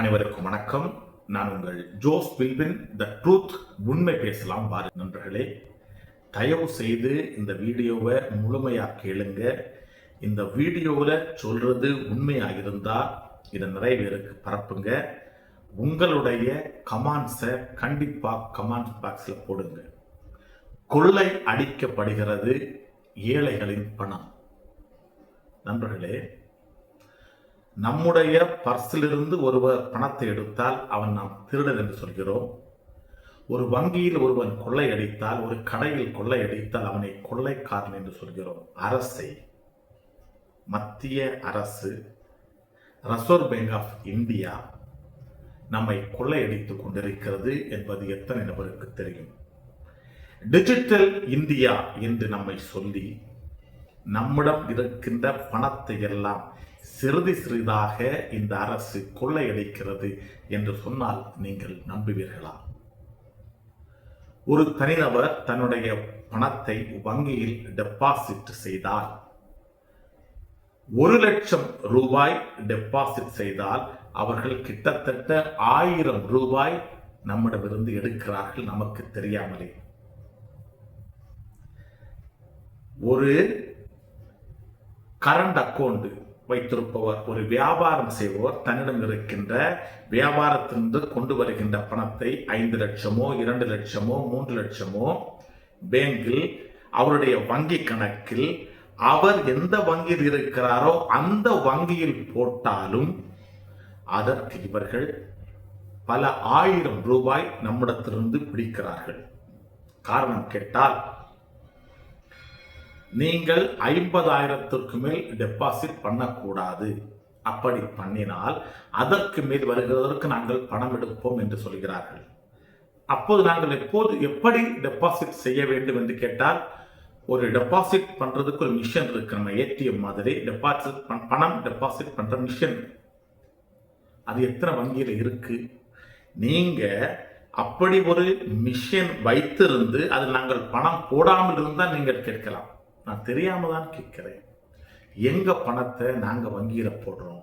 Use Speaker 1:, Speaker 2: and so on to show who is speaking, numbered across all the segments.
Speaker 1: அனைவருக்கும் வணக்கம். நான் உங்கள் ஜோஸ் பில்பின் த ட்ரூத் உண்மை பேசலாம் பாரு நண்பர்களே. தயவு செய்து இந்த வீடியோவை முழுமையாக கேளுங்க. இந்த வீடியோவில் சொல்றது உண்மையாக இருந்தால் இதை நிறைய பேருக்கு பரப்புங்க. உங்களுடைய கமாண்ட்ஸை கண்டிப்பாக கமாண்ட் பாக்ஸில் போடுங்க. கொள்ளை அடிக்கப்படுகிறது ஏழைகளின் பணம். நண்பர்களே நம்முடைய பர்ஸிலிருந்து ஒருவர் பணத்தை எடுத்தால் அவன் நாம் திருடன் என்று சொல்கிறோம். ஒரு வங்கியில் ஒருவன் கொள்ளையடித்தால் ஒரு கடையில் கொள்ளையடித்தால் அவனை கொள்ளைக்காரன் என்று சொல்கிறோம். அரசை மத்திய அரசு ரிசர்வ் பேங்க் ஆஃப் இந்தியா நம்மை கொள்ளையடித்துக் கொண்டிருக்கிறது என்பது எத்தனை நபருக்கு தெரியும்? டிஜிட்டல் இந்தியா என்று நம்மை சொல்லி நம்மிடம் இருக்கின்ற பணத்தை எல்லாம் சிறிது சிறிதாக இந்த அரசு கொள்ளையடிக்கிறது என்று சொன்னால் நீங்கள் நம்புவீர்களா? ஒரு தனிநபர் தன்னுடைய பணத்தை வங்கியில் டெபாசிட் செய்தால் ஒரு லட்சம் ரூபாய் டெபாசிட் செய்தால் அவர்கள் கிட்டத்தட்ட ஆயிரம் ரூபாய் நம்மிடமிருந்து எடுக்கிறார்கள் நமக்கு தெரியாமலே. ஒரு கரண்ட் அக்கௌண்ட் வைத்திருப்பவர் ஒரு வியாபாரம் செய்பவர் தன்னிடம் இருக்கின்ற வியாபாரத்திலிருந்து கொண்டு வருகின்ற பணத்தை ஐந்து லட்சமோ இரண்டு லட்சமோ மூன்று லட்சமோ பேங்கில் அவருடைய வங்கி கணக்கில் அவர் எந்த வங்கியில் இருக்கிறாரோ அந்த வங்கியில் போட்டாலும் அதற்கு இவர்கள் பல ஆயிரம் ரூபாய் நம்மிடத்திலிருந்து பிடிக்கிறார்கள். காரணம் கேட்டால் நீங்கள் ஐம்பதாயிரத்திற்கு மேல் டெபாசிட் பண்ணக்கூடாது. அப்படி பண்ணினால் அதற்கு மேல் வருகிறதற்கு நாங்கள் பணம் எடுப்போம் என்று சொல்கிறார்கள். அப்போது நாங்கள் எப்போது எப்படி டெபாசிட் செய்ய வேண்டும் என்று கேட்டால் ஒரு டெபாசிட் பண்ணுறதுக்கு ஒரு மிஷின் இருக்கு நம்ம ஏடிஎம் மாதிரி. டெபாசிட் பணம் டெபாசிட் பண்ணுற மிஷின் அது எத்தனை வங்கியில் இருக்கு? நீங்கள் அப்படி ஒரு மிஷின் வைத்திருந்து அது நாங்கள் பணம் போடாமல் இருந்தால் நீங்கள் கேட்கலாம். நான் தெரியாம தான் கேட்கிறேன். எங்க பணத்தை நாங்க வங்கியில போடுறோம்?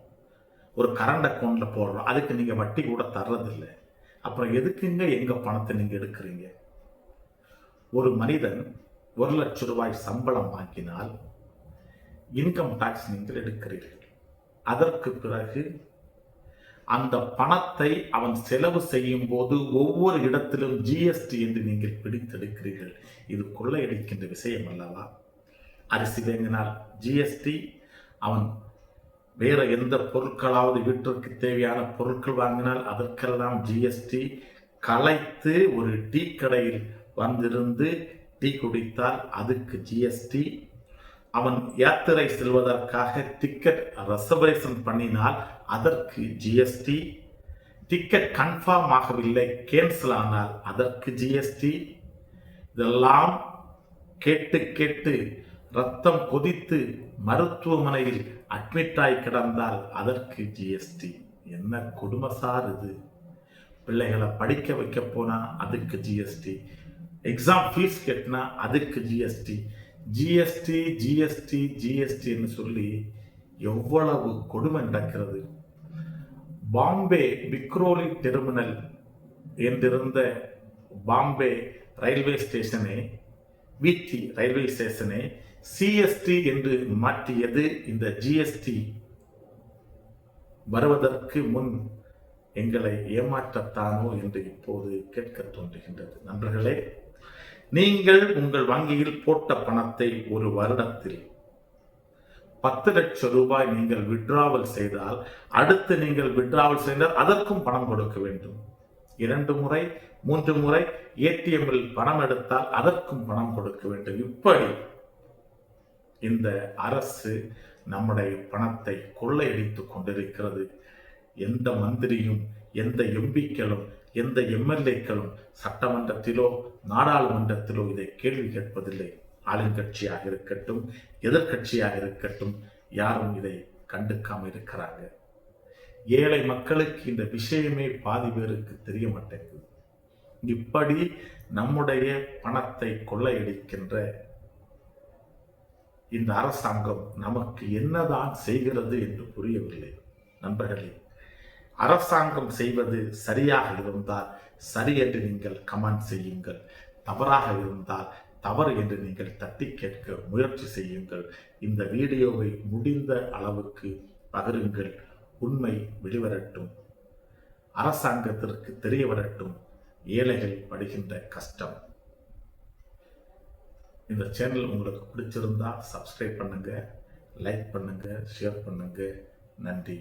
Speaker 1: ஒரு கரண்ட் அக்கௌண்ட்ல போடுறோம். அதுக்கு நீங்க வட்டி கூட தர்றதில்லை. அப்புறம் எதுக்குங்க எங்க பணத்தை நீங்க எடுக்கிறீங்க? ஒரு மனிதன் ஒரு லட்சம் ரூபாய் சம்பளம் வாங்கினால் இன்கம் டாக்ஸ் நீங்கள் எடுக்கிறீர்கள். அதற்கு பிறகு அந்த பணத்தை அவன் செலவு செய்யும் போது ஒவ்வொரு இடத்திலும் ஜிஎஸ்டி என்று நீங்கள் பிடித்தெடுக்கிறீர்கள். இது கொள்ளையடிக்கின்ற விஷயம் அல்லவா? அரிசி வேங்கினார் ஜிஎஸ்டி அவன் வேற எந்த பொருட்களாவது வீட்டிற்கு தேவையான பொருட்கள் வாங்கினால் அதற்கெல்லாம் ஜிஎஸ்டி கலைத்து ஒரு டீ கடையில் வந்திருந்து டீ குடித்தால் அதுக்கு ஜிஎஸ்டி அவன் யாத்திரை செல்வதற்காக டிக்கெட் ரிசர்வேஷன் பண்ணினால் அதற்கு ஜிஎஸ்டி டிக்கெட் கன்ஃபார்ம் ஆகவில்லை கேன்சல் ஆனால் அதற்கு ஜிஎஸ்டி இதெல்லாம் கேட்டு கேட்டு ரத்தம் கொதித்து மருத்துவமனையில் அட்மிட் ஆகி கிடந்தால் அதற்கு ஜிஎஸ்டி என்ன குடும்பசார் இது? பிள்ளைகளை படிக்க வைக்க போனால் அதுக்கு ஜிஎஸ்டி எக்ஸாம் ஃபீஸ் கட்டினா அதுக்கு ஜிஎஸ்டி ஜிஎஸ்டி ஜிஎஸ்டி ஜிஎஸ்டின்னு சொல்லி எவ்வளவு கொடுமை நடக்கிறது? பாம்பே விக்ரோலி டெர்மினல் என்றிருந்த பாம்பே ரயில்வே ஸ்டேஷனே வீச்சி ரயில்வே ஸ்டேஷனே சிஎஸ்டி என்று மாற்றியது இந்த ஜிஎஸ்டி வருவதற்கு முன் எங்களை ஏமாற்றத்தானோ என்று இப்போது கேட்க தோன்றுகின்றது. நண்பர்களே நீங்கள் உங்கள் வங்கியில் போட்ட பணத்தை ஒரு வருடத்தில் பத்து லட்சம் ரூபாய் நீங்கள் விட்ராவல் செய்தால் அடுத்து நீங்கள் விட்ராவல் செய்தால் அதற்கும் பணம் கொடுக்க வேண்டும். இரண்டு முறை மூன்று முறை ஏடிஎம்மில் பணம் எடுத்தால் அதற்கும் பணம் கொடுக்க வேண்டும். இப்படி இந்த அரசு நம்முடைய பணத்தை கொள்ளையடித்து கொண்டிருக்கிறது. எந்த மந்திரியும் எந்த எம்பிக்களும் எந்த எம்எல்ஏக்களும் சட்டமன்றத்திலோ நாடாளுமன்றத்திலோ இதை கேள்வி கேட்பதில்லை. ஆளுங்கட்சியாக இருக்கட்டும் எதிர்கட்சியாக இருக்கட்டும் யாரும் இதை கண்டுக்காமல் இருக்கிறாங்க ஏழை மக்களுக்கு இந்த விஷயமே பாதி பேருக்கு தெரிய மாட்டேங்குது. இப்படி நம்முடைய பணத்தை கொள்ளையடிக்கின்ற இந்த அரசாங்கம் நமக்கு என்னதான் செய்கிறது என்று புரியவில்லை. நண்பர்களே அரசாங்கம் செய்வது சரியாக இருந்தால் சரி என்று நீங்கள் கமெண்ட் செய்யுங்கள். தவறாக இருந்தால் தவறு என்று நீங்கள் தட்டி கேட்க முயற்சி செய்யுங்கள். இந்த வீடியோவை முடிந்த அளவுக்கு பகிருங்கள். உண்மை வெளிவரட்டும். அரசாங்கத்திற்கு தெரிய வரட்டும் ஏழைகள் படுகின்ற கஷ்டம். இந்த சேனல் உங்களுக்கு பிடிச்சிருந்தா சப்ஸ்கிரைப் பண்ணுங்கள் லைக் பண்ணுங்கள் ஷேர் பண்ணுங்கள் நன்றி.